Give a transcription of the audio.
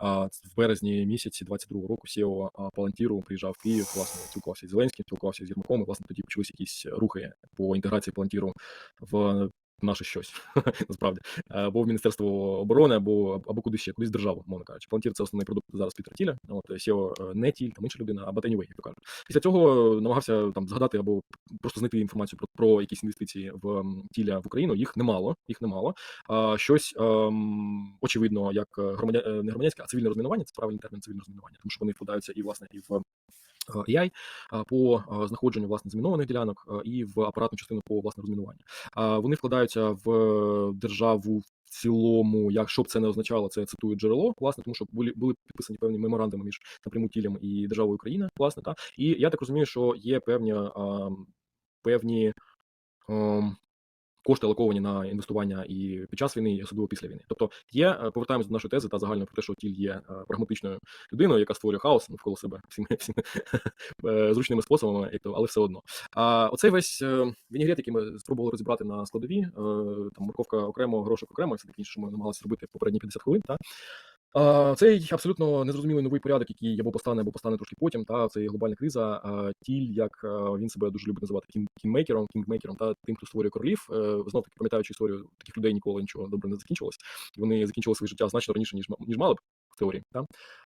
В березні місяці 22-го року Сіо Палантіру приїжджав в Київ, власне, спілкувався з Зеленським, спілкувався з Єрмаком, і, власне, тоді почалися якісь рухи по інтеграції Палантіру в наше щось, насправді. Або в Міністерство оборони, або, або кудись ще, кудись державу, мовно кажучи. Palantir – це основний продукт зараз Пітера Тіля, от, SEO не Тіль, там інша людина, а anyway, як то кажуть. Після цього намагався там згадати або просто знайти інформацію про, про якісь інвестиції в Тіля в Україну. Їх немало, їх немало. А, щось ем, очевидно, як громадя... е, не громадянське, а цивільне розмінування, це правильний термін цивільне розмінування, тому що вони вкладаються і власне і в е, AI по знаходженню власне замінованих ділянок і в апаратну частину по власне розмінуванню. Вони вкладаються в е, державу. В цілому, якщо б це не означало, це цитую джерело, власне, тому що були були підписані певні меморандуми між напряму тілем і державою Україна, власне, та і я так розумію, що є певні а, певні кошти алоковані на інвестування і під час війни, і особливо після війни. Тобто є е, повертаємось до нашої тези та загально про те, що тіль є е, прагматичною людиною, яка створює хаос навколо себе всіми всіми е, зручними способами, то, але все одно. А оцей весь вінігрет, який ми спробували розібрати на складові, там морковка окремо, грошок окремо, це таке інше, що ми намагалися робити попередні 50 хвилин. Та Цей абсолютно незрозумілий новий порядок, який або постане, або постане трошки потім. Та це глобальна криза. Тіль, як він себе дуже любить називати кін- кінмейкером, кінгмейкером, та тим, хто створює королів. Знов таки пам'ятаючи історію таких людей ніколи нічого добре не закінчилось. Вони закінчили своє життя значно раніше, ніж ніж мали б в теорії. Та?